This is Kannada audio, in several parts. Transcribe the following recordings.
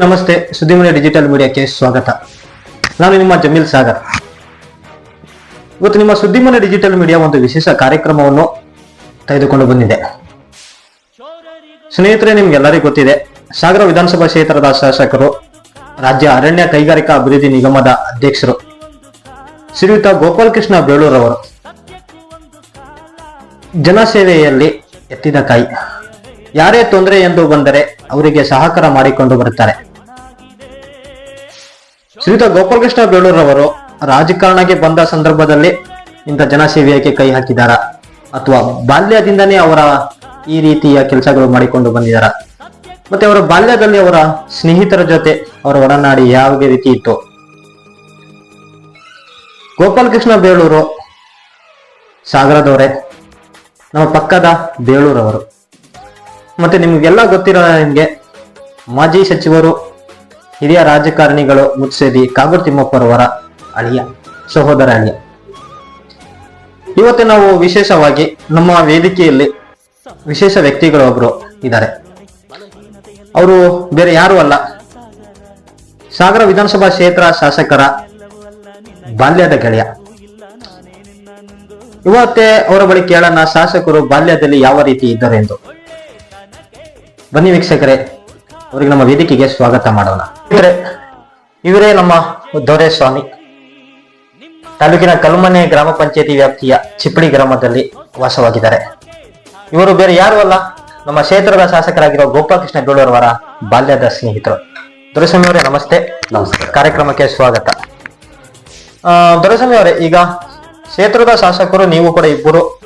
ನಮಸ್ತೆ, ಸುದ್ದಿಮನೆ ಡಿಜಿಟಲ್ ಮೀಡಿಯಾಕ್ಕೆ ಸ್ವಾಗತ. ನಾನು ನಿಮ್ಮ ಜಮೀಲ್ ಸಾಗರ್. ಇವತ್ತು ನಿಮ್ಮ ಸುದ್ದಿಮನೆ ಡಿಜಿಟಲ್ ಮೀಡಿಯಾ ಒಂದು ವಿಶೇಷ ಕಾರ್ಯಕ್ರಮವನ್ನು ತೆಗೆದುಕೊಂಡು ಬಂದಿದೆ. ಸ್ನೇಹಿತರೆ, ನಿಮ್ಗೆಲ್ಲರಿಗೂ ಗೊತ್ತಿದೆ, ಸಾಗರ ವಿಧಾನಸಭಾ ಕ್ಷೇತ್ರದ ಶಾಸಕರು, ರಾಜ್ಯ ಅರಣ್ಯ ಕೈಗಾರಿಕಾ ಅಭಿವೃದ್ಧಿ ನಿಗಮದ ಅಧ್ಯಕ್ಷರು, ಶ್ರೀಯುತ ಗೋಪಾಲಕೃಷ್ಣ ಬೇಳೂರವರು, ಜನಸೇವೆಯಲ್ಲಿ ಎತ್ತಿದ ಕೈ ಯಾರೇ ತೊಂದರೆ ಎಂದು ಬಂದರೆ ಅವರಿಗೆ ಸಹಕಾರ ಮಾಡಿಕೊಂಡು ಬರುತ್ತಾರೆ. ಶ್ರೀಯುತ ಗೋಪಾಲಕೃಷ್ಣ ಬೇಳೂರವರು ರಾಜಕಾರಣಕ್ಕೆ ಬಂದ ಸಂದರ್ಭದಲ್ಲಿ ಇಂಥ ಜನಸೇವೆಯಕ್ಕೆ ಕೈ ಹಾಕಿದಾರ. ಅಥವಾ ಬಾಲ್ಯದಿಂದನೇ ಅವರ ಈ ರೀತಿಯ ಕೆಲಸಗಳು ಮಾಡಿಕೊಂಡು ಬಂದಿದಾರ. ಮತ್ತೆ ಅವರ ಬಾಲ್ಯದಲ್ಲಿ ಅವರ ಸ್ನೇಹಿತರ ಜೊತೆ ಅವರ ಒಡನಾಡಿ ಯಾವ ರೀತಿ ಇತ್ತು? ಗೋಪಾಲಕೃಷ್ಣ ಬೇಳೂರು ಸಾಗರದವರೇ, ನಮ್ಮ ಪಕ್ಕದ ಬೇಳೂರವರು. ಮತ್ತೆ ನಿಮ್ಗೆಲ್ಲ ಗೊತ್ತಿರೋ ನಿಮ್ಗೆ ಮಾಜಿ ಸಚಿವರು, ಹಿರಿಯ ರಾಜಕಾರಣಿಗಳು ಮುತ್ಸೇದಿ ಕಾಗೂರು ತಿಮ್ಮಪ್ಪರವರ ಅಳಿಯ, ಸಹೋದರ ಅಳಿಯ. ಇವತ್ತು ನಾವು ವಿಶೇಷವಾಗಿ ನಮ್ಮ ವೇದಿಕೆಯಲ್ಲಿ ವಿಶೇಷ ವ್ಯಕ್ತಿಗಳು ಒಬ್ರು ಇದ್ದಾರೆ. ಅವರು ಬೇರೆ ಯಾರು ಅಲ್ಲ. ಸಾಗರ ವಿಧಾನಸಭಾ ಕ್ಷೇತ್ರ ಶಾಸಕರ ಬಾಲ್ಯದ ಗೆಳೆಯ. ಇವತ್ತೇ ಅವರ ಬಳಿ ಕೇಳೋಣ, ಶಾಸಕರು ಬಾಲ್ಯದಲ್ಲಿ ಯಾವ ರೀತಿ ಇದ್ದಾರೆ ಎಂದು. ಬನ್ನಿ ವೀಕ್ಷಕರೇ ಅವರಿಗೆ ನಮ್ಮ ವೇದಿಕೆಗೆ ಸ್ವಾಗತ ಮಾಡೋಣ. ಇವರೇ ಇವರೇ ನಮ್ಮ ದೊರೆಸ್ವಾಮಿ. ತಾಲೂಕಿನ ಕಲ್ಮನೆ ಗ್ರಾಮ ಪಂಚಾಯತಿ ವ್ಯಾಪ್ತಿಯ ಚಿಪ್ಪಳಿ ಗ್ರಾಮದಲ್ಲಿ ವಾಸವಾಗಿದ್ದಾರೆ. ಇವರು ಬೇರೆ ಯಾರು ಅಲ್ಲ ನಮ್ಮ ಕ್ಷೇತ್ರದ ಶಾಸಕರಾಗಿರುವ ಗೋಪಾಲಕೃಷ್ಣ ಬೇಳೂರವರ ಬಾಲ್ಯದ ಸ್ನೇಹಿತರು. ದೊರೆಸ್ವಾಮಿ ಅವರೇ ನಮಸ್ತೆ. ನಮಸ್ಕಾರ. ಕಾರ್ಯಕ್ರಮಕ್ಕೆ ಸ್ವಾಗತ. ಆ, ದೊರೆಸ್ವಾಮಿ ಅವರೇ ಈಗ ಕ್ಷೇತ್ರದ ಶಾಸಕರು ನೀವು ಕೂಡ ಇಬ್ಬರು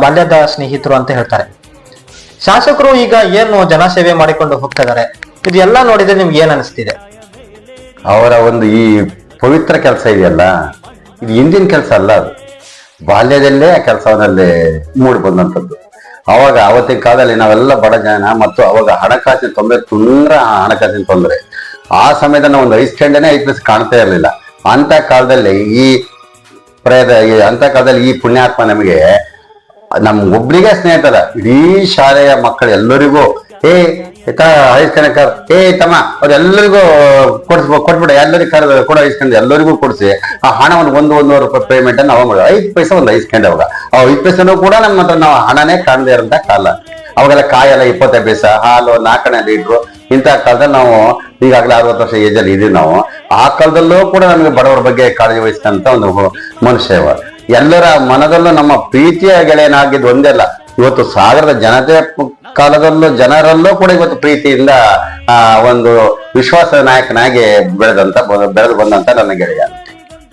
ಬಾಲ್ಯದ ಸ್ನೇಹಿತರು ಅಂತ ಹೇಳ್ತಾರೆ. ಶಾಸಕರು ಈಗ ಏನು ಜನಸೇವೆ ಮಾಡಿಕೊಂಡು ಹೋಗ್ತಾ ಇದಾರೆ ಇದು ಎಲ್ಲ ನೋಡಿದ್ರೆ ನಿಮ್ಗೆ ಏನ್ ಅನಿಸ್ತಿದೆ? ಅವರ ಒಂದು ಈ ಪವಿತ್ರ ಕೆಲಸ ಇದೆಯಲ್ಲ, ಇದು ಹಿಂದಿನ ಕೆಲಸ ಅಲ್ಲ ಅದು. ಬಾಲ್ಯದಲ್ಲೇ ಆ ಕೆಲಸವನ್ನಲ್ಲಿ ಮೂಡಿ ಬಂದಂಥದ್ದು. ಅವಾಗ ಅವತ್ತಿನ ಕಾಲದಲ್ಲಿ ನಾವೆಲ್ಲ ಬಡ ಜನ ಮತ್ತು ಅವಾಗ ಹಣಕಾಸಿನ ತೊಂದರೆ ತುಂದ್ರ ಹಣಕಾಸಿನ ತೊಂದರೆ. ಆ ಸಮಯದ ನಾವು ಒಂದು ಸ್ಟ್ಯಾಂಡೇ ಐದು ಪ್ಲಸ್ ಕಾಣ್ತಾ ಇರಲಿಲ್ಲ. ಅಂತ ಕಾಲದಲ್ಲಿ ಈ ಪ್ರೇದ ಅಂತ ಕಾಲದಲ್ಲಿ ಈ ಪುಣ್ಯಾತ್ಮ ನಮಗೆ ನಮ್ ಒಬ್ರಿಗೆ ಸ್ನೇಹಿತರ ಇಡೀ ಶಾಲೆಯ ಮಕ್ಕಳು ಎಲ್ಲರಿಗೂ, ಏ ಹೈಸ್ಕನಕ ಏ, ತಮ್ಮ, ಅವ್ರೆಲ್ಲರಿಗೂ ಕೊಡ್ಸ್, ಕೊಟ್ಬಿಡ, ಎಲ್ಲರಿಗೂ ಕರೆದ ಕೂಡ ಐಸ್ಕೊಂಡು ಎಲ್ಲರಿಗೂ ಕೊಡಿಸಿ, ಆ ಹಣವನ್ನು ಒಂದು ಒಂದೂವರೆ ರೂಪಾಯಿ ಪೇಮೆಂಟ್ ಅನ್ನು ಅವಾಗ ಮಾಡೋದು ಐದು ಪೈಸೆ ಒಂದು ಐಸ್ಕೊಂಡೆ ಅವಾಗ. ಆ ಐದು ಪೈಸೆನೂ ಕೂಡ ನಮ್ಮ ಹತ್ರ ನಾವು ಹಣನೇ ಕಾಣದೇ ಇರೋಂಥ ಕಾಲ. ಅವಾಗೆಲ್ಲ ಕಾಯೆಲ್ಲ ಇಪ್ಪತ್ತೈದು ಪೈಸೆ, ಹಾಲು, ನಾಲ್ಕನೇ ಲೀಟ್ರು, ಇಂಥ ಕಾಲದಲ್ಲಿ ನಾವು ಈಗಾಗಲೇ ಅರವತ್ತು ವರ್ಷ ಏಜಲ್ಲಿ ಇದೀವಿ ನಾವು. ಆ ಕಾಲದಲ್ಲೂ ಕೂಡ ನಮಗೆ ಬಡವರ ಬಗ್ಗೆ ಕಾಳಜಿ ವಹಿಸಿದಂತ ಒಂದು ಮನುಷ್ಯ. ಎಲ್ಲರ ಮನದಲ್ಲೂ ನಮ್ಮ ಪ್ರೀತಿಯ ಗೆಳೆಯನಾಗಿದ್ದು ಒಂದೇ ಅಲ್ಲ ಇವತ್ತು ಸಾಗರದ ಜನತೆ ಕಾಲದಲ್ಲೂ ಜನರಲ್ಲೂ ಕೂಡ ಇವತ್ತು ಪ್ರೀತಿಯಿಂದ ಆ ಒಂದು ವಿಶ್ವಾಸ ನಾಯಕನಾಗಿ ಬೆಳೆದಂತ ಬೆಳೆದು ಬಂದಂತ ನನ್ನ ಗೆಳೆಯ.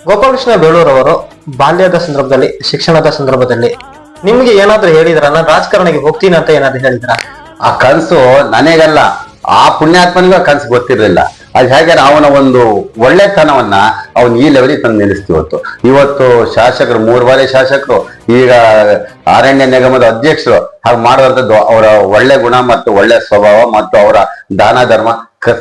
ಗೋಪಾಲಕೃಷ್ಣ ಬೇಳೂರವರು ಬಾಲ್ಯದ ಸಂದರ್ಭದಲ್ಲಿ ಶಿಕ್ಷಣದ ಸಂದರ್ಭದಲ್ಲಿ ನಿಮ್ಗೆ ಏನಾದ್ರೂ ಹೇಳಿದ್ರ ನಾನು ರಾಜಕಾರಣಿಗೆ ಹೋಗ್ತೀನಿ ಅಂತ ಏನಾದ್ರು ಹೇಳಿದ್ರ? ಆ ಕನಸು ನನಗಲ್ಲ. ಆ ಪುಣ್ಯಾತ್ಮನಿಗೂ ಕನಸು ಗೊತ್ತಿರಲಿಲ್ಲ. ಅದು ಹೇಗೆ ಅವನ ಒಂದು ಒಳ್ಳೆತನವನ್ನ ಅವನು ಈ ಲೆವೆಲಿಗೆ ತಂದು ನಿಲ್ಲಿಸ್ತಿ ಇವತ್ತು ಶಾಸಕರು, ಮೂರು ಬಾರಿ ಶಾಸಕರು, ಈಗ ಅರಣ್ಯ ನಿಗಮದ ಅಧ್ಯಕ್ಷರು ಹಾಗೆ ಮಾಡುವಂಥದ್ದು ಅವರ ಒಳ್ಳೆ ಗುಣ ಮತ್ತು ಒಳ್ಳೆ ಸ್ವಭಾವ ಮತ್ತು ಅವರ ದಾನ ಧರ್ಮ.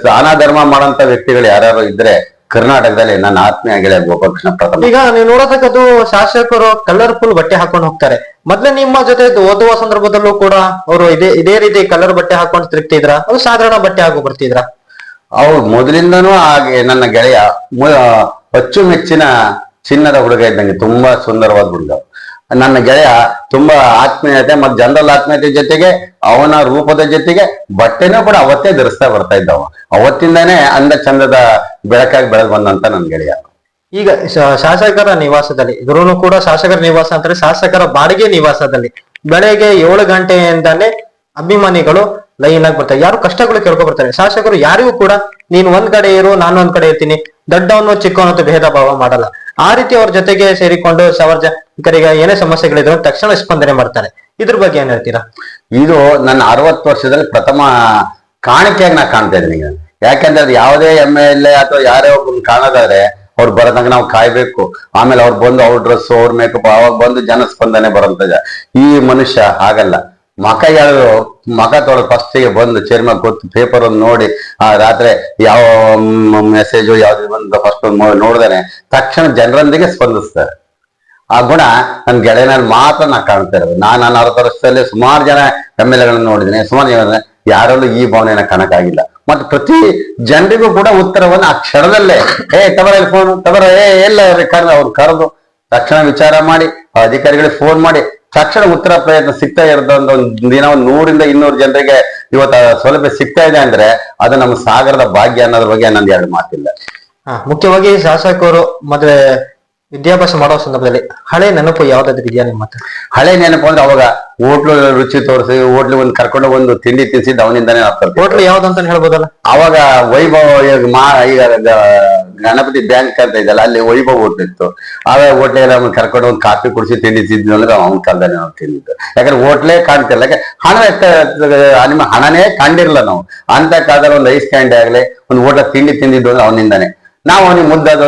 ದಾನ ಧರ್ಮ ಮಾಡುವಂತ ವ್ಯಕ್ತಿಗಳು ಯಾರ್ಯಾರು ಇದ್ರೆ ಕರ್ನಾಟಕದಲ್ಲಿ ನನ್ನ ಆತ್ಮೀಯ ಗೆಳೆಯ ಗೋಪಾಲಕೃಷ್ಣ ಪ್ರಥಮ. ಈಗ ನೀವು ನೋಡತಕ್ಕದ್ದು ಶಾಸಕರು ಕಲರ್ಫುಲ್ ಬಟ್ಟೆ ಹಾಕೊಂಡು ಹೋಗ್ತಾರೆ. ಮೊದ್ಲೇ ನಿಮ್ಮ ಜೊತೆ ಓದುವ ಸಂದರ್ಭದಲ್ಲೂ ಕೂಡ ಅವರು ಇದೇ ಇದೇ ರೀತಿ ಕಲರ್ ಬಟ್ಟೆ ಹಾಕೊಂಡು ತಿರುಗ್ತಿದ್ರ? ಅದು ಸಾಧಾರಣ ಬಟ್ಟೆ ಹಾಕೋ ಬರ್ತಿದ್ರ? ಅವ್ರು ಮೊದಲಿಂದನೂ ಹಾಗೆ ನನ್ನ ಗೆಳೆಯ ಅಚ್ಚುಮೆಚ್ಚಿನ ಚಿನ್ನದ ಹುಡುಗ ಇದ್ದಂಗೆ ತುಂಬಾ ಸುಂದರವಾದ ಹುಡುಗ. ನನ್ನ ಗೆಳೆಯ ತುಂಬಾ ಆತ್ಮೀಯತೆ ಮತ್ತೆ ಜನರಲ್ ಆತ್ಮೀಯತೆ ಜೊತೆಗೆ, ಅವನ ರೂಪದ ಜೊತೆಗೆ ಬಟ್ಟೆನೂ ಕೂಡ ಅವತ್ತೇ ಧರಿಸ್ತಾ ಬರ್ತಾ ಇದ್ದವ. ಅವತ್ತಿಂದಾನೇ ಅಂದ ಚಂದದ ಬೆಳಕಾಗಿ ಬೆಳೆದು ಬಂದಂತ ನನ್ನ ಗೆಳೆಯ. ಈಗ ಶಾಸಕರ ನಿವಾಸದಲ್ಲಿ ಇದ್ರೂ ಕೂಡ ಶಾಸಕರ ನಿವಾಸ ಅಂತಾರೆ ಶಾಸಕರ ಬಾಡಿಗೆ ನಿವಾಸದಲ್ಲಿ, ಬೆಳಗ್ಗೆ ಏಳು ಗಂಟೆಯಿಂದಾನೇ ಅಭಿಮಾನಿಗಳು ಲೈನ್ ಆಗಿ ಬರ್ತಾರೆ. ಯಾರು ಕಷ್ಟಗಳು ಕೇಳ್ಕೊ ಬರ್ತಾರೆ. ಶಾಸಕರು ಯಾರಿಗೂ ಕೂಡ ನೀನು ಒಂದ್ ಕಡೆ ಇರು, ನಾನು ಒಂದ್ ಕಡೆ ಇರ್ತೀನಿ. ದೊಡ್ಡವನು ಚಿಕ್ಕವನು ಅಂತ ಭೇದ ಭಾವ ಮಾಡಲ್ಲ. ಆ ರೀತಿ ಅವ್ರ ಜೊತೆಗೆ ಸೇರಿಕೊಂಡು ಸವರ್ ಏನೇ ಸಮಸ್ಯೆಗಳಿದ್ರು ತಕ್ಷಣ ಸ್ಪಂದನೆ ಮಾಡ್ತಾರೆ. ಇದ್ರ ಬಗ್ಗೆ ಏನ್ ಹೇಳ್ತೀರಾ? ಇದು ನನ್ನ ಅರವತ್ ವರ್ಷದಲ್ಲಿ ಪ್ರಥಮ ಕಾಣಿಕೆಯಾಗಿ ನಾ ಕಾಣ್ತಾ ಇದ್ದೀನಿ ಯಾಕೆಂದ್ರೆ ಅದು ಯಾವುದೇ ಎಂ ಎಲ್ ಎ ಅಥವಾ ಯಾರೇ ಒಬ್ಬ ಕಾಣೋದಾದ್ರೆ ಅವ್ರು ಬರೋದಂಗ ನಾವು ಕಾಯ್ಬೇಕು. ಆಮೇಲೆ ಅವ್ರು ಬಂದು ಅವ್ರ ಡ್ರೆಸ್ ಅವ್ರ ಮೇಕಪ್ ಅವಾಗ ಬಂದು ಜನ ಸ್ಪಂದನೆ ಬರೋಂತ ಈ ಮನುಷ್ಯ ಹಾಗಲ್ಲ. ಮಕ ಯಾರು ಮಕ ತೊಳೆದು ಫಸ್ಟಿಗೆ ಬಂದು ಚೇರ್ಮನ್ ಕೂತು ಪೇಪರ್ ಒಂದು ನೋಡಿ, ಆ, ರಾತ್ರಿ ಯಾವ ಮೆಸೇಜು ಯಾವ್ದು ಬಂದು ಫಸ್ಟ್ ನೋಡಿದಾನೆ. ತಕ್ಷಣ ಜನರೊಂದಿಗೆ ಸ್ಪಂದಿಸ್ತಾರೆ. ಆ ಗುಣ ನನ್ನ ಗೆಳೆಯನಲ್ಲಿ ಮಾತ್ರ ನಾ ಕಾಣ್ತಾ ಇರೋದು. ನಾನು ನನ್ನ ಅರ್ಧ ವರ್ಷದಲ್ಲಿ ಸುಮಾರು ಜನ ಎಂ ಎಲ್ ಎಗಳನ್ನ ನೋಡಿದ್ದೀನಿ. ಸುಮಾರು ಜನ ಯಾರಲ್ಲೂ ಈ ಭಾವನೆಯನ್ನ ಕಾಣಕ್ಕಾಗಿಲ್ಲ. ಮತ್ತೆ ಪ್ರತಿ ಜನರಿಗೂ ಕೂಡ ಉತ್ತರವನ್ನು ಆ ಕ್ಷಣದಲ್ಲೇ, ಏ ತವರ ಫೋನ್ ತವರ, ಏ, ಎಲ್ಲ ಕರೆದು ಅವ್ರು ಕರೆದು. ತಕ್ಷಣ ವಿಚಾರ ಮಾಡಿ ಅಧಿಕಾರಿಗಳಿಗೆ ಫೋನ್ ಮಾಡಿ ತಕ್ಷಣ ಉತ್ತರ ಪ್ರಯತ್ನ ಸಿಗ್ತಾ ಇರೋದು ಒಂದು ದಿನ ಒಂದು ನೂರಿಂದ ಇನ್ನೂರು ಜನರಿಗೆ ಇವತ್ತು ಸೌಲಭ್ಯ ಸಿಗ್ತಾ ಇದೆ ಅಂದ್ರೆ ಅದು ನಮ್ಮ ಸಾಗರದ ಭಾಗ್ಯ ಅನ್ನೋದ್ರ ಬಗ್ಗೆ ನಂದು ಎರಡು ಮಾತಿಲ್ಲ. ಮುಖ್ಯವಾಗಿ ಶಾಸಕರು ಮತ್ತೆ ವಿದ್ಯಾಭ್ಯಾಸ ಮಾಡೋ ಸಂದರ್ಭದಲ್ಲಿ ಹಳೆ ನೆನಪು ಯಾವ್ದಾದ್ರು ಇದೆಯಾ ನಿಮ್ಮ ಹತ್ರ? ಹಳೆ ನೆನಪು ಅಂದ್ರೆ ಅವಾಗ ಹೋಟ್ಲು ರುಚಿ ತೋರಿಸಿ ಹೋಟ್ಲು ಒಂದು ಕರ್ಕೊಂಡು ಒಂದು ತಿಂಡಿ ತಿನ್ಸಿದ್ದು ಅವನಿಂದಾನೇ ಆಗ್ತದೆ. ಹೋಟ್ಲು ಯಾವ್ದು ಯಾವ್ದಂತ ಹೇಳ್ಬೋದಲ್ಲ? ಅವಾಗ ವೈಭವ ಈಗ ಮಾ ಈಗ ಗಣಪತಿ ಬ್ಯಾಂಕ್ ಅಂತ ಇದೆಯಲ್ಲ ಅಲ್ಲಿ ವೈಭವ ಹೋಟ್ಲು ಇತ್ತು. ಆವಾಗ ಹೋಟ್ಲಿಗೆ ನಮ್ಮನ್ನ ಕರ್ಕೊಂಡು ಒಂದು ಕಾಫಿ ಕುಡಿಸಿ ತಿಂಡಿ ತಿಂದ್ವಿ ಅಂದ್ರೆ ಅವನ ಕಾಲದಲ್ಲಿ ನಾವು ತಿಂದಿದ್ದು. ಯಾಕಂದ್ರೆ ಹೋಟ್ಲೆ ಕಾಣ್ತಿಲ್ಲ. ಯಾಕೆ ಹಣ ನಿಮ್ಮ ಹಣನೇ ಕಂಡಿರಲ್ಲ ನಾವು. ಅಂತ ಕಾಲದಲ್ಲಿ ಒಂದು ಐಸ್ ಕ್ಯಾಂಡಿ ಆಗ್ಲಿ ಒಂದು ಹೋಟ್ಲ ತಿಂಡಿ ತಿಂದಿದ್ದು ಅಂದ್ರೆ ಅವನಿಂದಾನೆ. ನಾವು ಅವನಿಗೆ ಮುದ್ದಾದ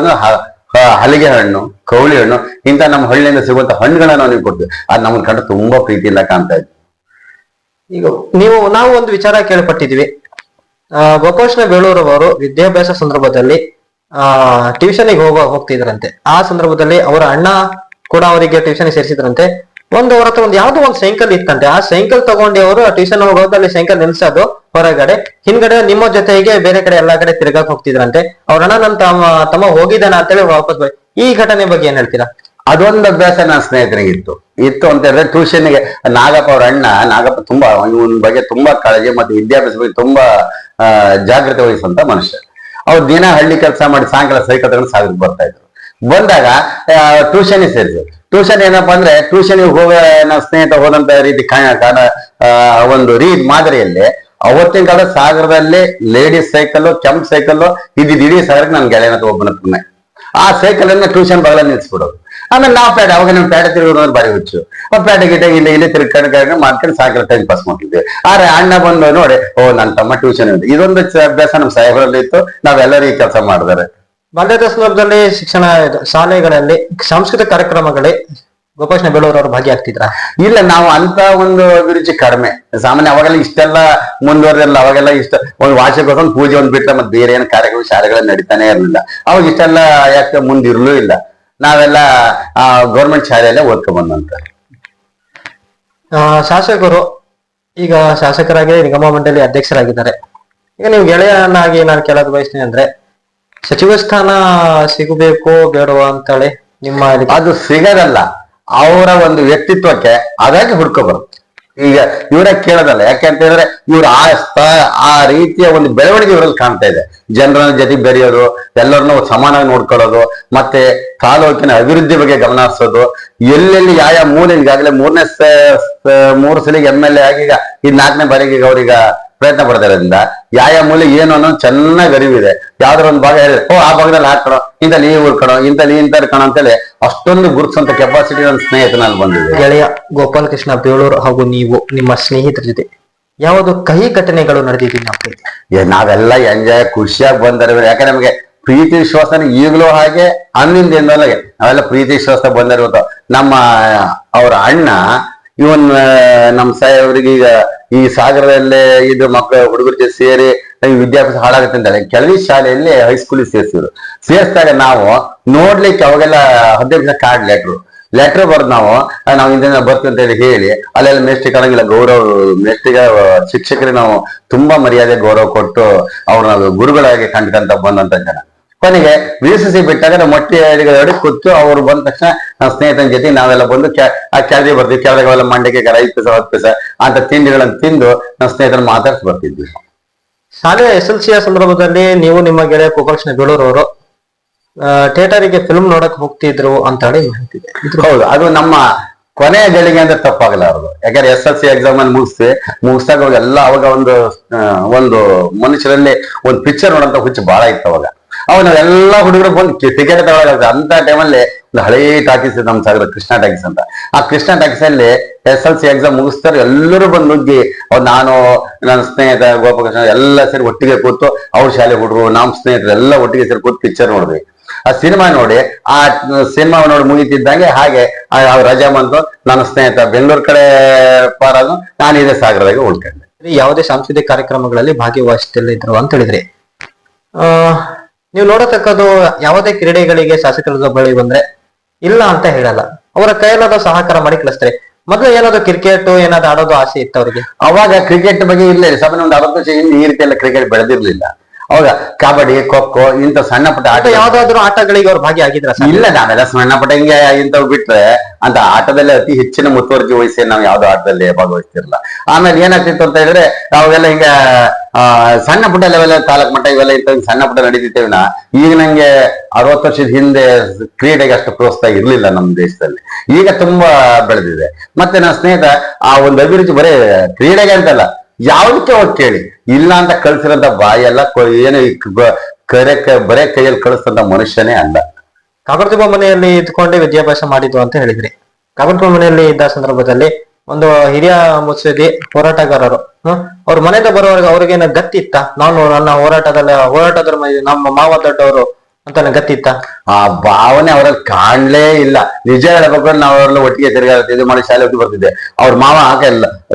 ಹಲಿಗೆ ಹಣ್ಣು ಕೌಳಿ ಹಣ್ಣು ಇಂತ ನಮ್ಮ ಹಳ್ಳಿಯಿಂದ ಸಿಗುವಂತ ಹಣ್ಣುಗಳನ್ನ ನೀವು ಕೊಡ್ತೀವಿ. ಅದು ನಮ್ಮನ್ನ ಕಂಡು ತುಂಬಾ ಪ್ರೀತಿಯಿಂದ ಕಾಣ್ತಾ ಇತ್ತು ಈಗ ನೀವು ನಾವು ಒಂದು ವಿಚಾರ ಕೇಳ್ಪಟ್ಟಿದ್ವಿ ಆ, ಗೋಪಾಲಕೃಷ್ಣ ಬೇಳೂರವರು ವಿದ್ಯಾಭ್ಯಾಸ ಸಂದರ್ಭದಲ್ಲಿ ಆ ಟ್ಯೂಷನ್ಗೆ ಹೋಗ ಹೋಗ್ತಿದ್ರಂತೆ. ಆ ಸಂದರ್ಭದಲ್ಲಿ ಅವರ ಅಣ್ಣ ಕೂಡ ಅವರಿಗೆ ಟ್ಯೂಷನ್ ಸೇರಿಸಿದ್ರಂತೆ. ಒಂದು ಹತ್ರ ಒಂದು ಯಾವ್ದೋ ಒಂದು ಸೈಕಲ್ ಇತ್ತಂತೆ. ಆ ಸೈಕಲ್ ತಗೊಂಡು ಅವರು ಟ್ಯೂಷನ್ ಹೋಗೋದು ಅಲ್ಲಿ ಸೈಕಲ್ ನಿಲ್ಸೋದು ಹೊರಗಡೆ. ಹಿಂದ್ಗಡೆ ನಿಮ್ಮ ಜೊತೆಗೆ ಬೇರೆ ಕಡೆ ಎಲ್ಲಾ ಕಡೆ ತಿರ್ಗಾಕ್ ಹೋಗ್ತಿದ್ರಂತೆ. ಅವ್ರ ಅಣ್ಣ ನನ್ನ ತಮ್ಮ ತಮ್ಮ ಅಂತ ಅಂತೇಳಿ ವಾಪಸ್ ಬೈ, ಈ ಘಟನೆ ಬಗ್ಗೆ ಏನ್ ಹೇಳ್ತೀರಾ? ಅದೊಂದು ಅಭ್ಯಾಸ ನನ್ನ ಸ್ನೇಹಿತರಿಗೆ ಇತ್ತು. ಇತ್ತು ಅಂತ ಹೇಳಿದ್ರೆ ಟ್ಯೂಷನ್ಗೆ ನಾಗಪ್ಪ ಅವ್ರ ಅಣ್ಣ, ನಾಗಪ್ಪ ತುಂಬಾ ಇವನ್ ಬಗ್ಗೆ ತುಂಬಾ ಕಾಳಜಿ ಮತ್ತೆ ವಿದ್ಯಾಭ್ಯಾಸ ಬಗ್ಗೆ ತುಂಬಾ ಜಾಗೃತಿ ವಹಿಸುವಂತ ಮನುಷ್ಯ. ಅವ್ರು ದಿನ ಹಳ್ಳಿ ಕೆಲಸ ಮಾಡಿ ಸಾಯಂಕಾಲ ಸೈಕಲ್ ತಗೊಂಡು ಸಾವಿರ ಬರ್ತಾ ಇದ್ರು. ಬಂದಾಗ ಟ್ಯೂಷನ್ ಸೇರಿದ್ರು. ಟ್ಯೂಷನ್ ಏನಪ್ಪಾ ಅಂದ್ರೆ ಟ್ಯೂಷನ್ ಹೋಗ ಸ್ನೇಹಿತ ಹೋದಂತ ರೀತಿ ಕಾಣ- ಒಂದು ರೀತಿ ಮಾದರಿಯಲ್ಲಿ ಅವತ್ತಿನ ಕಾಲ ಸಾಗರದಲ್ಲಿ ಲೇಡೀಸ್ ಸೈಕಲ್ ಕೆಂಪ್ ಸೈಕಲ್ ಇದ್ದಿದ್ದು ಇಡೀ ಸಾಗರಕ್ಕೆ ನನ್ನ ಗೆಳೆಯನ ಒಬ್ಬನ ಆ ಸೈಕಲ್ ಅನ್ನ ಟ್ಯೂಷನ್ ಬಗಲ ನಿಲ್ಸ್ಬಿಡೋದು. ಆಮೇಲೆ ನಾವು ಪ್ಯಾಡ ಅವಾಗ ನಮ್ಮ ಪ್ಯಾಡ ತಿರುಗೋದು ಬಾರಿ ಹುಚ್ಚು. ಆ ಪ್ಯಾಡ ಗಿಡ ಇಲ್ಲಿ ಇಲ್ಲಿ ತಿರ್ಕೊಂಡು ಮಾಡ್ಕೊಂಡು ಸಾಯಂಕಾಲ ಟೈಮ್ ಪಾಸ್ ಮಾಡ್ತಿದ್ವಿ. ಆದ್ರೆ ಅಣ್ಣ ಬಂದು ನೋಡಿ, ಓ ನನ್ನ ತಮ್ಮ ಟ್ಯೂಷನ್ ಇದೆ. ಇದೊಂದು ಅಭ್ಯಾಸ ನಮ್ಮ ಸಾಹೇಬರಲ್ಲಿ ಇತ್ತು. ನಾವೆಲ್ಲರೂ ಈ ಕೆಲಸ ಮಾಡಿದಾರೆ ಬಾಲ್ಯದ ಸಂದರ್ಭದಲ್ಲಿ ಶಿಕ್ಷಣ ಶಾಲೆಗಳಲ್ಲಿ ಸಾಂಸ್ಕೃತಿಕ ಕಾರ್ಯಕ್ರಮಗಳಲ್ಲಿ ಗೋಪಾಲಕೃಷ್ಣ ಬೇಳೂರವರು ಭಾಗಿಯಾಗ್ತಿದ್ರ? ಇಲ್ಲ ನಾವು ಅಂತ ಒಂದು ಅಭಿರುಚಿ ಕಡಿಮೆ. ಸಾಮಾನ್ಯ ಅವಾಗೆಲ್ಲ ಇಷ್ಟೆಲ್ಲ ಮುಂದುವರೆದಿಲ್ಲ ಅವಾಗೆಲ್ಲ ಇಷ್ಟ ಒಂದು ವಾರ್ಷಿಕೋತ್ಸವ ಪೂಜೆ ಒಂದ್ ಬಿಟ್ಟರೆ ಮತ್ತೆ ಬೇರೆ ಏನು ಕಾರ್ಯಕ್ರಮ ಶಾಲೆಗಳಲ್ಲಿ ನಡೀತಾನೆ ಇರಲಿಲ್ಲ. ಅವಾಗ ಇಷ್ಟೆಲ್ಲ ಯಾಕೆ ಮುಂದಿರ್ಲೂ ಇಲ್ಲ. ನಾವೆಲ್ಲ ಗೌರ್ಮೆಂಟ್ ಶಾಲೆಯಲ್ಲೇ ಓದ್ಕೊಂಡ್ ಬಂದಂತ ಆ, ಶಾಸಕರು ಈಗ ಶಾಸಕರಾಗಿ ನಿಗಮ ಮಂಡಳಿ ಅಧ್ಯಕ್ಷರಾಗಿದ್ದಾರೆ. ಈಗ ನೀವು ಗೆಳೆಯನಾಗಿ ನಾನು ಕೇಳೋದು ಬಯಸ್ತೀನಿ ಅಂದ್ರೆ ಸಚಿವ ಸ್ಥಾನ ಸಿಗಬೇಕು, ಬೇಡವಾ ಅಂತೇಳಿ ನಿಮ್ಮ ಅದು ಸಿಗದಲ್ಲ. ಅವರ ಒಂದು ವ್ಯಕ್ತಿತ್ವಕ್ಕೆ ಅದಾಗಿ ಹುಡ್ಕೋಬಾರ್ದು. ಈಗ ಇವರ ಕೇಳೋದಲ್ಲ, ಯಾಕೆ ಅಂತ ಹೇಳಿದ್ರೆ ಇವ್ರ ಆ ಆ ರೀತಿಯ ಒಂದು ಬೆಳವಣಿಗೆ ಇವರಲ್ಲಿ ಕಾಣ್ತಾ ಇದೆ. ಜನರ ಜೊತೆ ಬೆರೆಯೋದು, ಎಲ್ಲರನ್ನೂ ಸಮಾನವಾಗಿ ನೋಡ್ಕೊಳ್ಳೋದು, ಮತ್ತೆ ತಾಲೂಕಿನ ಅಭಿವೃದ್ಧಿ ಬಗ್ಗೆ ಗಮನ ಹರಿಸೋದು. ಎಲ್ಲೆಲ್ಲಿ ಯಾವ ಯಾವ ಮೂಲೆ ಈಗಾಗಲೇ ಮೂರನೇ ಮೂರು ಸಲಿಗೆ ಎಂ ಎಲ್ ಎ ಆಗಿ ಈಗ ಈ ನಾಲ್ಕನೇ ಬಾರಿಗೆ ಈಗ ಅವ್ರೀಗ ಪ್ರಯತ್ನ ಪಡ್ತಾ ಇರೋದ್ರಿಂದ ಯಾವ ಮೂಲೆ ಏನು ಅನ್ನೋ ಚೆನ್ನಾಗಿ ಅರಿವಿದೆ. ಯಾವ್ದಾರ ಒಂದು ಭಾಗ ಹೇಳಿ ಓ ಆ ಭಾಗದಲ್ಲಿ ಹಾಕೋಣ ಇಂದಲ್ಲಿ ಈ ಇಂತ ನೀ ಇಂತ ಅಂತ ಅಂತೇಳಿ ಅಷ್ಟೊಂದು ಗುರುತಿಸುವಂತ ಕೆಪಾಸಿಟಿ ನನ್ನ ಸ್ನೇಹಿತನಲ್ಲಿ ಬಂದಿದೆ. ಗೆಳೆಯ ಗೋಪಾಲಕೃಷ್ಣ ಬೇಳೂರು ಹಾಗೂ ನೀವು ನಿಮ್ಮ ಸ್ನೇಹಿತರ ಜೊತೆ ಯಾವುದು ಕಹಿ ಘಟನೆಗಳು ನಡೆದಿದ್ದೀನಿ ನಾವೆಲ್ಲ ಎಂಜಾಯ್ ಖುಷಿಯಾಗಿ ಬಂದರೆ ಯಾಕಂದ್ರೆ ನಮಗೆ ಪ್ರೀತಿ ವಿಶ್ವಾಸ ಈಗಲೂ ಹಾಗೆ ಅಂದಿಂದ ನಾವೆಲ್ಲ ಪ್ರೀತಿ ವಿಶ್ವಾಸ ಬಂದಿರೋದು. ನಮ್ಮ ಅವರ ಅಣ್ಣ ಇವನ್ ನಮ್ಮ ಸಾಹೇಬ್ರಿಗೆ ಈಗ ಈ ಸಾಗರದಲ್ಲೇ ಇದು ಮಕ್ಕಳು, ಹುಡುಗರ ಜೊತೆ ಸೇರಿ ವಿದ್ಯಾಭ್ಯಾಸ ಹಾಳಾಗುತ್ತೆ ಅಂತೇಳಿ ಕೆಳವಿ ಶಾಲೆಯಲ್ಲಿ ಹೈಸ್ಕೂಲಿಗೆ ಸೇರಿಸಿದ್ರು. ಸೇರಿಸಿದಾಗ ನಾವು ನೋಡ್ಲಿಕ್ಕೆ ಅವಾಗೆಲ್ಲ ಹದಿನೈದು ಕಾರ್ಡ್ ಲೆಟ್ರು ಲೆಟರ್ ಬರ್ದು ನಾವು ನಾವು ಇಂದ ಬರ್ತೀವಿ ಅಂತ ಹೇಳಿ ಹೇಳಿ, ಅಲ್ಲೆಲ್ಲ ಮೇಸ್ಟಿ ಕಾಣಂಗಿಲ್ಲ, ಗೌರವ ಮೇಸ್ಟಿಗ ಶಿಕ್ಷಕರಿಗೆ ನಾವು ತುಂಬಾ ಮರ್ಯಾದೆ ಗೌರವ ಕೊಟ್ಟು ಅವ್ರನ್ನ ಗುರುಗಳಾಗಿ ಕಂಡ್ಕಂತ ಬಂದಂತ ಜನ. ಕೊನೆಗೆ ವಿ ಸಿ ಸಿ ಬಿಟ್ಟಾಗ ನಮ್ಮ ಮೊಟ್ಟೆ ಅಡಿಗೆ ಕೂತು ಅವ್ರು ಬಂದ ತಕ್ಷಣ ನಮ್ಮ ಸ್ನೇಹಿತನ ಜೊತೆ ನಾವೆಲ್ಲ ಬಂದು ಆ ಕೆಳಗೆ ಬರ್ತೀವಿ. ಕೆಳಗೆ ಅವೆಲ್ಲ ಮಂಡಕ್ಕೆ ಐದು ಪಿಸ ಹತ್ತು ಪಿಸ ಅಂತ ತಿಂಡಿಗಳನ್ನು ತಿಂದು ನಮ್ಮ ಸ್ನೇಹಿತರ ಮಾತಾಡ್ಸಿ ಬರ್ತಿದ್ವಿ. ಶಾಲೆ ಎಸ್ ಎಲ್ ಸಿಯ ಸಂದರ್ಭದಲ್ಲಿ ನೀವು ನಿಮ್ಮ ಗೆಳೆಯ ಗೋಪಾಲಕೃಷ್ಣ ಬೇಳೂರು ಅವರು ಥಿಯೇಟರಿಗೆ ಫಿಲ್ಮ್ ನೋಡಕ್ ಹೋಗ್ತಿದ್ರು ಅಂತ ಹೇಳಿ ಹೌದು ಅದು ನಮ್ಮ ಕೊನೆಯ ಗಳಿಗೆ ಅಂದ್ರೆ ತಪ್ಪಾಗಲಾರದು ಯಾಕಂದ್ರೆ ಎಸ್ ಎಲ್ ಸಿ ಎಕ್ಸಾಮ್ ಅಲ್ಲಿ ಮುಗಿಸಿ ಮುಗಿಸ್ದಾಗ ಅವಾಗ ಎಲ್ಲ ಅವಾಗ ಒಂದು ಒಂದು ಮನುಷ್ಯರಲ್ಲಿ ಒಂದು ಪಿಕ್ಚರ್ ನೋಡಂತ ಹುಚ್ಚು ಬಹಳ ಇತ್ತು ಅವಾಗ. ಅವಾಗ ನಾವೆಲ್ಲ ಹುಡುಗರು ಬಂದು ಟಿಕೆಟ್ ತಗೊಳ್ಳೋದು ಅಂತ ಟೈಮಲ್ಲಿ ಒಂದು ಹಳೆ ಟಾಕೀಸ್ ನಮ್ಮ ಸಾಗರ ಕೃಷ್ಣ ಟಾಕೀಸ್ ಅಂತ. ಆ ಕೃಷ್ಣ ಟಾಕೀಸ್ ಅಲ್ಲಿ ಎಸ್ ಎಲ್ ಸಿ ಎಕ್ಸಾಮ್ ಮುಗಿಸ್ತಾರೆ. ಎಲ್ಲರೂ ಬಂದು ನುಗ್ಗಿ ಅವ್ರು ನಾನು ನನ್ನ ಸ್ನೇಹಿತ ಗೋಪಾಲಕೃಷ್ಣ ಎಲ್ಲ ಸೇರಿ ಒಟ್ಟಿಗೆ ಕೂತು ಅವ್ರ ಶಾಲೆ ಹುಡುಗರು ನಮ್ಮ ಸ್ನೇಹಿತರು ಎಲ್ಲ ಒಟ್ಟಿಗೆ ಸೇರಿ ಕೂತು ಪಿಕ್ಚರ್ ನೋಡಿದ್ವಿ. ಆ ಸಿನಿಮಾ ನೋಡಿ ಆ ಸಿನಿಮಾ ನೋಡಿ ಮುಗಿತಿದ್ದಂಗೆ ಹಾಗೆ ರಜಾ ಬಂತು. ನನ್ನ ಸ್ನೇಹಿತ ಬೆಂಗಳೂರು ಕಡೆ ಪಾರಾದ್ರು ನಾನು ಇದೇ ಸಾಗರದಾಗ ಉಳ್ಕೊಂಡೆ. ಯಾವುದೇ ಸಾಂಸ್ಕೃತಿಕ ಕಾರ್ಯಕ್ರಮಗಳಲ್ಲಿ ಭಾಗವಹಿಸ್ತಿಲ್ಲ ಇದ್ರು ಅಂತ ಹೇಳಿದ್ರಿ. ಆ ನೀವು ನೋಡತಕ್ಕದ್ದು ಯಾವುದೇ ಕ್ರೀಡೆಗಳಿಗೆ ಶಾಸಕರ ಬಳಿ ಬಂದ್ರೆ ಇಲ್ಲ ಅಂತ ಹೇಳಲ್ಲ. ಅವರ ಕೈಯಲ್ಲಾದ ಸಹಕಾರ ಮಾಡಿ ಕಳಿಸ್ತಾರೆ. ಮೊದಲು ಏನಾದ್ರು ಕ್ರಿಕೆಟ್ ಏನಾದ್ರು ಆಡೋದು ಆಸೆ ಇತ್ತು ಅವ್ರಿಗೆ? ಅವಾಗ ಕ್ರಿಕೆಟ್ ಬಗ್ಗೆ ಇಲ್ಲ ಸಾಮಾನ್ಯ ಒಂದು ಅರವತ್ತು ವರ್ಷ ಹಿಂದೆ ಈ ರೀತಿ ಎಲ್ಲ ಕ್ರಿಕೆಟ್ ಬೆಳೆದಿರ್ಲಿಲ್ಲ. ಅವಾಗ ಕಬಡ್ಡಿ ಖೋ ಖೋ ಇಂಥ ಸಣ್ಣ ಪುಟ್ಟ ಆಟ ಯಾವ್ದಾದ್ರು ಆಟಗಳಿಗೆ ಅವ್ರು ಭಾಗಿಯಾಗಿದ್ರ ಆಗಿದ್ರ ಇಲ್ಲ ನಾವೆಲ್ಲ ಸಣ್ಣ ಪುಟ್ಟ ಹಿಂಗೆ ಇಂಥವು ಬಿಟ್ರೆ ಅಂತ ಆಟದಲ್ಲಿ ಅತಿ ಹೆಚ್ಚಿನ ಮುತುವರ್ಜಿ ವಹಿಸಿ ನಾವು ಯಾವ್ದು ಆಟದಲ್ಲಿ ಭಾಗವಹಿಸ್ತಿರಲ್ಲ ಆಮೇಲೆ ಏನಾಗ್ತಿತ್ತು ಅಂತ ಹೇಳಿದ್ರೆ, ನಾವೆಲ್ಲ ಹಿಂಗ ಸಣ್ಣ ಪುಟ್ಟ ಲೆವೆಲ್ ತಾಲೂಕ್ ಮಟ್ಟ ಇವೆಲ್ಲ ಇಂಥ ಸಣ್ಣ ಪುಟ್ಟ ನಡೀತಿದ್ದೇವಿನ ಈಗ ನಂಗೆ ಅರವತ್ತು ವರ್ಷದ ಹಿಂದೆ ಕ್ರೀಡೆಗೆ ಅಷ್ಟು ಪ್ರೋತ್ಸಾಹ ಇರ್ಲಿಲ್ಲ ನಮ್ಮ ದೇಶದಲ್ಲಿ. ಈಗ ತುಂಬಾ ಬೆಳೆದಿದೆ. ಮತ್ತೆ ನನ್ನ ಸ್ನೇಹಿತ, ಆ ಒಂದು ಅಭಿರುಚಿ ಬರೇ ಕ್ರೀಡೆಗೆ ಅಂತಲ್ಲ, ಯಾವ್ದಕ್ಕೆ ಹೋಗಿ ಕೇಳಿ. ಇಲ್ಲ ಅಂತ ಕಳ್ಸಿರೋಂತ ಬಾಯಿ ಎಲ್ಲ ಏನು ಕರೆ ಬರೇ ಕೈಯಲ್ಲಿ ಕಳಿಸ್ತಂತ ಮನುಷ್ಯನೇ ಅಲ್ಲ. ಕಾಕಡ್ತಿಬ್ಬ ಮನೆಯಲ್ಲಿ ಇದ್ಕೊಂಡೇ ವಿದ್ಯಾಭ್ಯಾಸ ಮಾಡಿದ್ದು ಅಂತ ಹೇಳಿದ್ರಿ. ಕಾಕಡ್ತಿಬ್ಬ ಮನೆಯಲ್ಲಿ ಇದ್ದ ಸಂದರ್ಭದಲ್ಲಿ ಒಂದು ಹಿರಿಯ ಮುತ್ಸದಿ ಹೋರಾಟಗಾರರು ಅವ್ರ ಮನೆಯಿಂದ ಬರೋವರೆಗೆ ಅವ್ರಿಗೇನ ಗತ್ತಿತ್ತ ನಾನು ನನ್ನ ಹೋರಾಟದಲ್ಲಿ, ಹೋರಾಟದ ನಮ್ಮ ಮಾವ ದೊಡ್ಡವರು ಅಂತ ಗತ್ತಿತ್ತ? ಆ ಭಾವನೆ ಅವರಲ್ಲಿ ಕಾಣ್ಲೇ ಇಲ್ಲ. ನಿಜ ಹೇಳ್ಬೇಕು ನಾವು ಅವ್ರಲ್ಲಿ ಒಟ್ಟಿಗೆ ತಿರುಗಾಡ್ತಿದ್ದೆ ಮಾಡಿ ಶಾಲೆ ಒಟ್ಟಿಗೆ ಬರ್ತಿದ್ದೆ. ಅವ್ರ ಮಾವ ಹಾಗೆ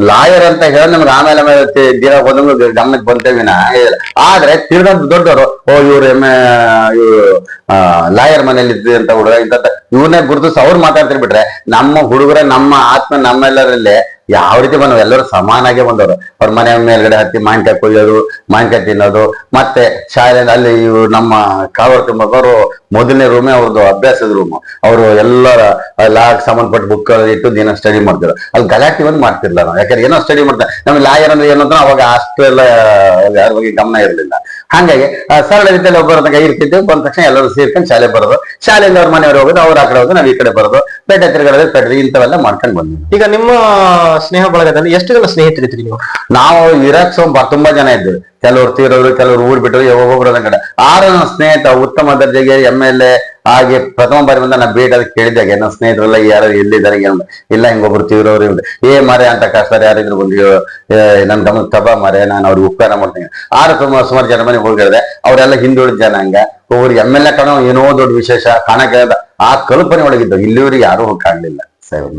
ಲಾಯರ್ ಅಂತ ಹೇಳಿ ನಮ್ಗೆ ಆಮೇಲೆ ಆಮೇಲೆ ದಿನ ಒಂದೊಂದು ಗಮನಕ್ಕೆ ಬಂತೇವಿನ ಆದ್ರೆ ತಿರ್ಗಂತ ದೊಡ್ಡವರು, ಓ, ಇವ್ರು ಎಮ್ಮೆ ಇವ್ರು ಲಾಯರ್ ಮನೇಲಿ ಇದ್ದ ಅಂತ ಹುಡುಗ ಇಂತ ಇವ್ರನ್ನೇ ಗುರುತಿಸಿ ಅವ್ರು ಮಾತಾಡ್ತಿರ್ಬಿಟ್ರೆ ನಮ್ಮ ಹುಡುಗರ, ನಮ್ಮ ಆತ್ಮ ನಮ್ಮೆಲ್ಲರಲ್ಲೇ ಯಾವ ರೀತಿ ಬಂದವು? ಎಲ್ಲರೂ ಸಮಾನಾಗೆ ಬಂದವರು. ಅವ್ರ ಮನೆ ಮೇಲ್ಗಡೆ ಹತ್ತಿ ಮಾವಿನಕಾಯಿ ಕೊಯ್ಯೋದು, ಮಾವಿನಕಾಯಿ ತಿನ್ನೋದು, ಮತ್ತೆ ಶಾಲೆ ಅಲ್ಲಿ ಇವ್ರು ನಮ್ಮ ಕಾವರ್ ಮೊದಲನೇ ರೂಮೇ ಅವ್ರದ್ದು ಅಭ್ಯಾಸದ ರೂಮ್ ಅವರು ಎಲ್ಲರ ಲಾಗ್ ಸಂಬಂಧಪಟ್ಟ ಬುಕ್ ಇಟ್ಟು ದಿನ ಸ್ಟಡಿ ಮಾಡ್ತಿದ್ರು. ಅಲ್ಲಿ ಗಲಾಟೆ ಒಂದು ಮಾಡ್ತಿರ್ಲಿಲ್ಲ ನಾವು. ಯಾಕಂದ್ರೆ ಏನೋ ಸ್ಟಡಿ ಮಾಡ್ತಾರೆ ನಮ್ಗೆ ಲಾಯರ್ ಅಂದ್ರೆ ಏನು ಅಂತ ಅವಾಗ ಅಷ್ಟೆಲ್ಲ ಯಾರ ಬಗ್ಗೆ ಗಮನ ಇರಲಿಲ್ಲ. ಹಾಗಾಗಿ ಸರಳ ರೀತಿಯಲ್ಲಿ ಒಬ್ಬರ ಇರ್ತಿದ್ದೆ ಬಂದ ತಕ್ಷಣ ಎಲ್ಲರೂ ಸೇರ್ಕೊಂಡು ಶಾಲೆ ಬರೋದು. ಶಾಲೆಯಿಂದ ಅವ್ರ ಮನೆಯವ್ರು ಹೋಗೋದು, ಅವ್ರ ಆ ಕಡೆ ಹೋಗೋದು, ನಾವು ಈ ಕಡೆ ಬರೋದು. ಪೇಟೆ ತಿರುಗಾಡೋದು ಪೇಟೆ ಇಂಥವೆಲ್ಲ ಮಾಡ್ಕೊಂಡು ಬಂದ್ವಿ. ಈಗ ನಿಮ್ಮ ಸ್ನೇಹ ಬಳಗದಲ್ಲಿ ಎಷ್ಟು ಜನ ಸ್ನೇಹಿತರಿದ್ರಿ ನೀವು? ನಾವು ಇರಕ್ ಸೋಂಬ ತುಂಬಾ ಜನ ಇದ್ವಿ. ಕೆಲವರು ತೀರೋರು ಕೆಲವರು ಊರ್ ಬಿಟ್ಟರು ಒಬ್ಬೊಬ್ರು ಕಡೆ ಆರು ನನ್ನ ಸ್ನೇಹಿತ ಉತ್ತಮ ದರ್ಜೆಗೆ ಎಂ ಎಲ್ ಎ ಹಾಗೆ ಪ್ರಥಮ ಬಾರಿ ಬಂದ ನಾನು ಬೇಡ ಅದಕ್ಕೆ ಕೇಳಿದಾಗ ನನ್ನ ಸ್ನೇಹಿತರೆಲ್ಲ ಯಾರು ಎಲ್ಲಿದ್ದಾರೆ ಇಲ್ಲ ಹಿಂಗೊಬ್ರು ತೀರೋರು ಇಲ್ಲ ಏ ಮರೆ ಅಂತ ಕಷ್ಟ ಯಾರಿದ್ರು ಬಂದು ನನ್ನ ತಮ್ಮ ಗಮನ ತಬಾ ಮರೆ ನಾನು ಅವ್ರಿಗೆ ಉಪಕಾರ ಮಾಡ್ತೀನಿ. ಆರು ತುಂಬ ಸುಮಾರು ಜನ ಮನೆಗೆ ಹೋಗಿದ್ರೆ ಅವರೆಲ್ಲ ಹಿಂದುಳಿದ ಜನಾಂಗ. ಒಬ್ಬರು ಎಂ ಎಲ್ ಎ ಕಾಣೋ ಏನೋ ದೊಡ್ಡ ವಿಶೇಷ ಕಾಣಕ್ಕೆ ಆ ಕಲ್ಪನೆ ಒಳಗಿದ್ದು ಇಲ್ಲಿವರೆಗೆ ಯಾರು ಹೋಗಿ ಕಾಣಲಿಲ್ಲ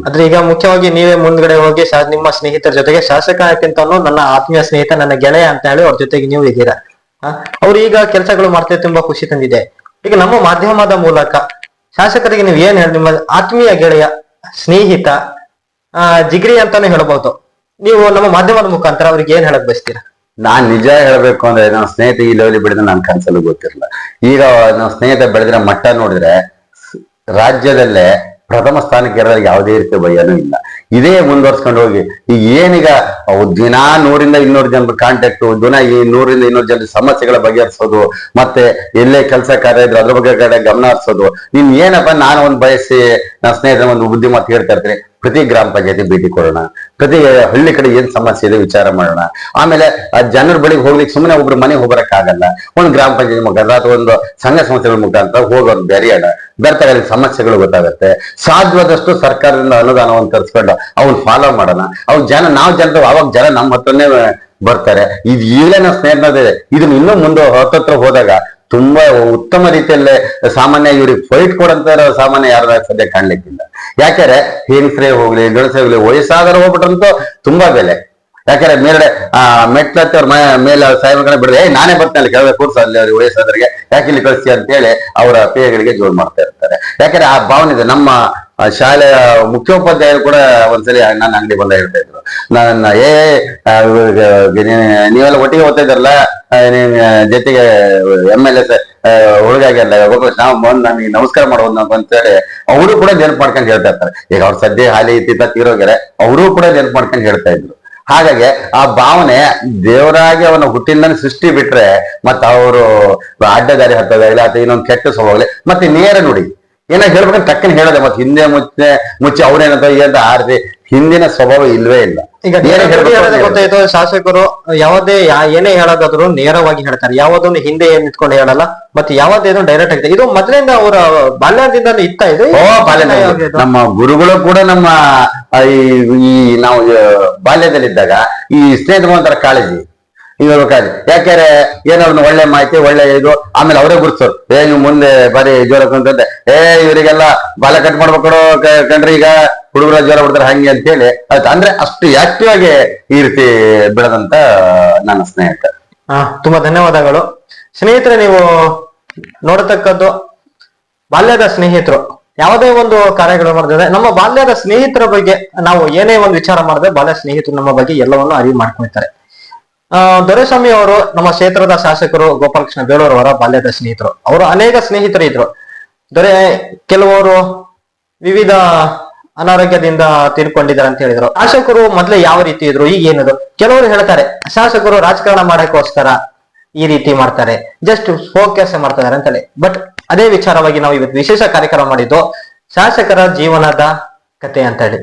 ಆದ್ರೆ ಈಗ ಮುಖ್ಯವಾಗಿ ನೀವೇ ಮುಂದ್ಗಡೆ ಹೋಗಿ ನಿಮ್ಮ ಸ್ನೇಹಿತರ ಜೊತೆಗೆ ಶಾಸಕಕ್ಕಿಂತನೂ ನನ್ನ ಆತ್ಮೀಯ ಸ್ನೇಹಿತ ನನ್ನ ಗೆಳೆಯ ಅಂತ ಹೇಳಿ ಅವ್ರ ಜೊತೆಗೆ ನೀವು ಇದ್ದೀರಾ? ಅವ್ರು ಈಗ ಕೆಲಸಗಳು ಮಾಡ್ತಾ ತುಂಬಾ ಖುಷಿ ತಂದಿದೆ. ಈಗ ನಮ್ಮ ಮಾಧ್ಯಮದ ಮೂಲಕ ಶಾಸಕರಿಗೆ ನೀವು ಏನ್ ಹೇಳಿ ನಿಮ್ಮ ಆತ್ಮೀಯ ಗೆಳೆಯ ಸ್ನೇಹಿತ ಆ ಜಿಗ್ರಿ ಅಂತಾನೆ ಹೇಳ್ಬೋದು. ನೀವು ನಮ್ಮ ಮಾಧ್ಯಮದ ಮುಖಾಂತರ ಅವ್ರಿಗೆ ಏನ್ ಹೇಳಕ್ ಬಯಸ್ತೀರಾ? ನಾನ್ ನಿಜ ಹೇಳ್ಬೇಕು ಅಂದ್ರೆ ನಮ್ಮ ಸ್ನೇಹಿತ ಈ ಲೆವೆಲ್ ಬೆಳೆದ್ರೆ ನನ್ ಕನ್ಸಲ್ಲೂ ಗೊತ್ತಿರಲ್ಲ. ಈಗ ನಮ್ಮ ಸ್ನೇಹಿತ ಬೆಳೆದ್ರೆ ಮಟ್ಟ ನೋಡಿದ್ರೆ ರಾಜ್ಯದಲ್ಲೇ ಪ್ರಥಮ ಸ್ಥಾನಕ್ಕೆ ಇರೋದ್ರಿಗೆ ಯಾವುದೇ ರೀತಿಯ ಭಯನೂ ಇಲ್ಲ. ಇದೇ ಮುಂದುವರ್ಸ್ಕೊಂಡು ಹೋಗಿ, ಈಗ ಏನೀಗ ದಿನ ದಿನಾ ನೂರಿಂದ ಇನ್ನೂರು ಜನರ ಕಾಂಟ್ಯಾಕ್ಟ್ ದಿನ ಈ ನೂರಿಂದ ಇನ್ನೂರು ಜನರ ಸಮಸ್ಯೆಗಳ ಬಗೆಹರಿಸೋದು, ಮತ್ತೆ ಎಲ್ಲೇ ಕೆಲಸ ಕಾರ್ಯ ಇದ್ರೆ ಅದ್ರ ಬಗ್ಗೆ ಕಡೆ ಗಮನ ಹರಿಸೋದು. ನೀನ್ ಏನಪ್ಪ ನಾನು ಒಂದು ಬಯಸಿ ನನ್ನ ಸ್ನೇಹಿತರ ಒಂದು ಬುದ್ಧಿ ಮಾತು ಹೇಳ್ತಾ ಇರ್ತೀನಿ. ಪ್ರತಿ ಗ್ರಾಮ ಪಂಚಾಯತಿ ಭೇಟಿ ಕೊಡೋಣ, ಪ್ರತಿ ಹಳ್ಳಿ ಕಡೆ ಏನ್ ಸಮಸ್ಯೆ ಇದೆ ವಿಚಾರ ಮಾಡೋಣ. ಆಮೇಲೆ, ಆ ಜನರ ಬಳಿಗೆ ಹೋಗ್ಲಿಕ್ಕೆ ಸುಮ್ಮನೆ ಒಬ್ರು ಮನೆಗೆ ಆಗಲ್ಲ ಒಂದು ಗ್ರಾಮ ಪಂಚಾಯತಿ ಮುಖಾಂತರ ಅಥವಾ ಒಂದು ಸಂಘ ಸಂಸ್ಥೆಗಳ ಮುಖಾಂತರ ಹೋಗೋದು ಬೆರೆಯೋಣ ಬೆರ್ತಾಗ ಸಮಸ್ಯೆಗಳು ಗೊತ್ತಾಗುತ್ತೆ. ಸಾಧ್ಯವಾದಷ್ಟು ಸರ್ಕಾರದಿಂದ ಅನುದಾನವನ್ನು ತರಿಸ್ಕೊಂಡು ಅವ್ನ್ ಫಾಲೋ ಮಾಡೋಣ. ಅವ್ನ ಜನ, ನಾವು ಜನರು ಅವಾಗ ಜನ ನಮ್ಮ ಹತ್ರನೇ ಬರ್ತಾರೆ. ಇದು ಈಗಲೇ ನಾವು ಇದನ್ನ ಇನ್ನೂ ಮುಂದೆ ಹತ್ತತ್ರ ಹೋದಾಗ ತುಂಬಾ ಉತ್ತಮ ರೀತಿಯಲ್ಲೇ ಸಾಮಾನ್ಯ ಇವ್ರಿಗೆ ಫೈಟ್ ಕೊಡಂತ ಸಾಮಾನ್ಯ ಯಾರು ಸದ್ಯ ಕಾಣ್ಲಿಕ್ಕಿಲ್ಲ. ಯಾಕಂದ್ರೆ ಹೆಂಗಸ್ರೇ ಹೋಗ್ಲಿ ಗಣಸೇ ಹೋಗ್ಲಿ, ವಯಸ್ಸಾದವ್ರು ಹೋಗ್ಬಿಟ್ರಂತೂ ತುಂಬಾ ಬೆಲೆ. ಯಾಕಂದ್ರೆ ಮೇಲ್ಗಡೆ, ಆ ಮೆಟ್ಲತ್ತಿ ಅವ್ರ ಮೇಲೆ ಸಾಹೇಬ ಕಡೆ ಬಿಡದೆ ಏ ನಾನೇ ಬರ್ತೀನಿ ಅಲ್ಲಿ ಕೆಳಗೆ ಕೂರ್ಸ, ಅಲ್ಲಿ ಅವ್ರಿಗೆ ವಯಸ್ಸಾದ್ರಿಗೆ ಯಾಕೆ ಇಲ್ಲಿ ಕಳಿಸಿ ಅಂತ ಹೇಳಿ ಅವರ ಪೇಯಗಳಿಗೆ ಜೋಡ್ ಮಾಡ್ತಾ ಇರ್ತಾರೆ. ಯಾಕಂದ್ರೆ ಆ ಭಾವನೆ ಇದೆ. ನಮ್ಮ ಶಾಲೆಯ ಮುಖ್ಯೋಪಾಧ್ಯಾಯರು ಕೂಡ ಒಂದ್ಸಲಿ ನನ್ನ ಅಂಗಡಿ ಬಂದ ಹೇಳ್ತಾ ಇದ್ರು. ನನ್ನ ಏ ನೀವೆಲ್ಲ ಒಟ್ಟಿಗೆ ಓದ್ತಾ ಇದ್ರಲ್ಲ ಜೊತೆಗೆ, ಎಂ, ಎಲ್ ಎಸ್ ಹುಡುಗಾಗೆಲ್ಲ ಗೊಬ್ಬರ ನಾವು ಬಂದು ನನಗೆ ನಮಸ್ಕಾರ ಮಾಡೋದು ನಾವು ಅಂತೇಳಿ ಅವರು ಕೂಡ ನೆನಪು ಮಾಡ್ಕೊಂಡು ಹೇಳ್ತಾ ಇರ್ತಾರೆ. ಈಗ ಅವ್ರ ಸದ್ಯ ಹಾಲಿ ಇತ್ತಿತ್ತ ತೀರೋಗ್ಯಾರೆ ಅವರು ಕೂಡ ನೆನಪು ಮಾಡ್ಕೊಂಡು ಹೇಳ್ತಾ ಇದ್ರು. ಹಾಗಾಗಿ ಆ ಭಾವನೆ ದೇವರಾಗಿ ಅವನ ಹುಟ್ಟಿನ ಸೃಷ್ಟಿ ಬಿಟ್ರೆ ಮತ್ತ ಅವರು ಅಡ್ಡದಾರಿ ಹತ್ತೋದಾಗಲಿ ಅಥವಾ ಇನ್ನೊಂದು ಕೆಟ್ಟ ಸ್ವಭಾವಲಿ ಮತ್ತೆ ನೇರ ನುಡಿ. ಏನಾಗ ಹೇಳ್ಬೇಕಂತ ಟಕ್ಕನ್ ಹೇಳದೆ, ಮತ್ತೆ ಹಿಂದೆ ಮುಚ್ಚೆ ಮುಚ್ಚಿ ಅವ್ರೇನಂತ ಏನಂತ ಹಿಂದಿನ ಸ್ವಭಾವ ಇಲ್ವೇ ಇಲ್ಲ. ಈಗ ನೇರ ನೇರವಾಗಿ ಹೇಳ್ಬೇಕು ಹೇಳೋದೇ ಅಂದ್ರೆ ಗೊತ್ತಾಯ್ತು ಶಾಸಕರು ಯಾವುದೇ ಯಾ- ಏನೇ ಹೇಳೋದಾದ್ರು ನೇರವಾಗಿ ಹೇಳ್ತಾರೆ. ಯಾವುದನ್ನು ಹಿಂದೆ ಏನ್ ಇಟ್ಕೊಂಡು ಹೇಳಲ್ಲ ಮತ್ತೆ ಯಾವುದೇನು ಡೈರೆಕ್ಟ್ ಆಗಿದೆ ಇದು ಮೊದಲಿಂದ ಅವರ ಬಾಲ್ಯದಿಂದ ಇತ್ತ ಇದು? ಓ ನಮ್ಮ ಗುರುಗಳು ಕೂಡ ನಮ್ಮ ಆ, ಈ ಈ ನಾವು ಆ, ಬಾಲ್ಯದಲ್ಲಿದ್ದಾಗ ಈ ಸ್ನೇಹಿತರು ಒಂಥರ ಕಾಳಜಿ ಇರ್ಬೇಕಾದ್ರೆ ಯಾಕೆಂದ್ರೆ ಒಂದು ಒಳ್ಳೆ ಮಾಹಿತಿ ಒಳ್ಳೆ ಇದು ಆಮೇಲೆ ಅವರೇ ಗುರುತಿಸೋರು. ಏ ನೀವು ಮುಂದೆ ಬರೀ ಜ್ವರ ಕುಂತಂತೆ ಏ ಇವರಿಗೆಲ್ಲ ಬಾಲ ಕಟ್ ಮಾಡ್ಬೇಕು ಕಣ್ರಿ ಈಗ ಹುಡುಗರ ಜ್ವರ ಬಿಡ್ತಾರೆ ಹಂಗೆ ಅಂತ ಹೇಳಿ ಆಯ್ತು. ಅಂದ್ರೆ ಅಷ್ಟು ಆಕ್ಟಿವ್ ಆಗಿ ಈ ರೀತಿ ಬೆಳೆದಂತ ನನ್ನ ಸ್ನೇಹಿತ ಹಾ, ತುಂಬಾ ಧನ್ಯವಾದಗಳು. ಸ್ನೇಹಿತರೆ, ನೀವು ನೋಡತಕ್ಕದ್ದು ಬಾಲ್ಯದ ಸ್ನೇಹಿತರು. ಯಾವುದೇ ಒಂದು ಕಾರ್ಯಗಳು ಮಾಡಿದ್ರೆ ನಮ್ಮ ಬಾಲ್ಯದ ಸ್ನೇಹಿತರ ಬಗ್ಗೆ ನಾವು ಏನೇ ಒಂದು ವಿಚಾರ ಮಾಡಿದ್ರೆ ಬಾಲ್ಯ ಸ್ನೇಹಿತರು ನಮ್ಮ ಬಗ್ಗೆ ಎಲ್ಲವನ್ನು ಅರಿವು ಮಾಡ್ಕೊಳ್ತಾರೆ. ಆ, ದೊರೆಸ್ವಾಮಿ ಅವರು ನಮ್ಮ ಕ್ಷೇತ್ರದ ಶಾಸಕರು ಗೋಪಾಲಕೃಷ್ಣ ಬೇಳೂರು ಅವರ ಬಾಲ್ಯದ ಸ್ನೇಹಿತರು. ಅವರು ಅನೇಕ ಸ್ನೇಹಿತರು ಇದ್ರು ದೊರೆ, ಕೆಲವರು ವಿವಿಧ ಅನಾರೋಗ್ಯದಿಂದ ತೀರ್ಕೊಂಡಿದ್ದಾರೆ ಅಂತ ಹೇಳಿದ್ರು. ಶಾಸಕರು ಮೊದ್ಲೇ ಯಾವ ರೀತಿ ಇದ್ರು, ಈಗ ಏನದು ಕೆಲವರು ಹೇಳ್ತಾರೆ, ಶಾಸಕರು ರಾಜಕಾರಣ ಮಾಡಕ್ಕೋಸ್ಕರ ಈ ರೀತಿ ಮಾಡ್ತಾರೆ ಜಸ್ಟ್ ಫೋಕಸ್ ಮಾಡ್ತಾರೆ ಅಂತೇಳಿ. ಬಟ್ ಅದೇ ವಿಚಾರವಾಗಿ ನಾವು ಇವತ್ತು ವಿಶೇಷ ಕಾರ್ಯಕ್ರಮ ಮಾಡಿದ್ದು, ಶಾಸಕರ ಜೀವನದ ಕತೆ ಅಂತ ಹೇಳಿ.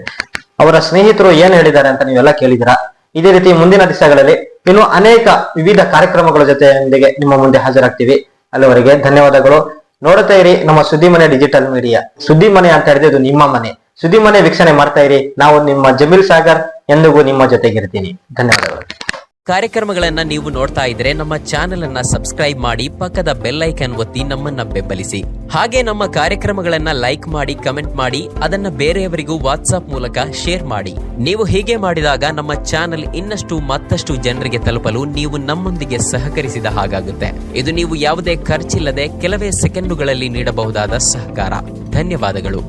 ಅವರ ಸ್ನೇಹಿತರು ಏನ್ ಹೇಳಿದ್ದಾರೆ ಅಂತ ನೀವೆಲ್ಲ ಕೇಳಿದಿರಾ ಇದೇ ರೀತಿ ಮುಂದಿನ ದಿವಸಗಳಲ್ಲಿ ಇನ್ನು ಅನೇಕ ವಿವಿಧ ಕಾರ್ಯಕ್ರಮಗಳ ಜೊತೆಯೊಂದಿಗೆ ನಿಮ್ಮ ಮುಂದೆ ಹಾಜರಾಗ್ತೀವಿ. ಅಲ್ಲಿವರೆಗೆ ಧನ್ಯವಾದಗಳು. ನೋಡ್ತಾ ಇರಿ ನಮ್ಮ ಸುದ್ದಿ ಮನೆ ಡಿಜಿಟಲ್ ಮೀಡಿಯಾ. ಸುದ್ದಿ ಮನೆ ಅಂತ ಹೇಳಿದ್ರೆ ಇದು ನಿಮ್ಮ ಮನೆ. ಸುದ್ದಿ ಮನೆ ವೀಕ್ಷಣೆ ಮಾಡ್ತಾ ಇರಿ. ನಾವು ನಿಮ್ಮ ಜಮೀಲ್ ಸಾಗರ್ ಎಂದಿಗೂ ನಿಮ್ಮ ಜೊತೆಗಿರ್ತೀನಿ. ಧನ್ಯವಾದಗಳು. ಕಾರ್ಯಕ್ರಮಗಳನ್ನ ನೀವು ನೋಡ್ತಾ ಇದ್ರೆ ನಮ್ಮ ಚಾನೆಲ್ ಅನ್ನ ಸಬ್ಸ್ಕ್ರೈಬ್ ಮಾಡಿ ಪಕ್ಕದ ಬೆಲ್ ಐಕನ್ ಒತ್ತಿ ನಮ್ಮನ್ನ ಬೆಂಬಲಿಸಿ. ಹಾಗೆ ನಮ್ಮ ಕಾರ್ಯಕ್ರಮಗಳನ್ನ ಲೈಕ್ ಮಾಡಿ, ಕಮೆಂಟ್ ಮಾಡಿ, ಅದನ್ನ ಬೇರೆಯವರಿಗೂ ವಾಟ್ಸ್ಆಪ್ ಮೂಲಕ ಶೇರ್ ಮಾಡಿ. ನೀವು ಹೀಗೆ ಮಾಡಿದಾಗ ನಮ್ಮ ಚಾನೆಲ್ ಇನ್ನಷ್ಟು ಮತ್ತಷ್ಟು ಜನರಿಗೆ ತಲುಪಲು ನೀವು ನಮ್ಮೊಂದಿಗೆ ಸಹಕರಿಸಿದ ಹಾಗಾಗುತ್ತೆ. ಇದು ನೀವು ಯಾವುದೇ ಖರ್ಚಿಲ್ಲದೆ ಕೆಲವೇ ಸೆಕೆಂಡುಗಳಲ್ಲಿ ನೀಡಬಹುದಾದ ಸಹಕಾರ. ಧನ್ಯವಾದಗಳು.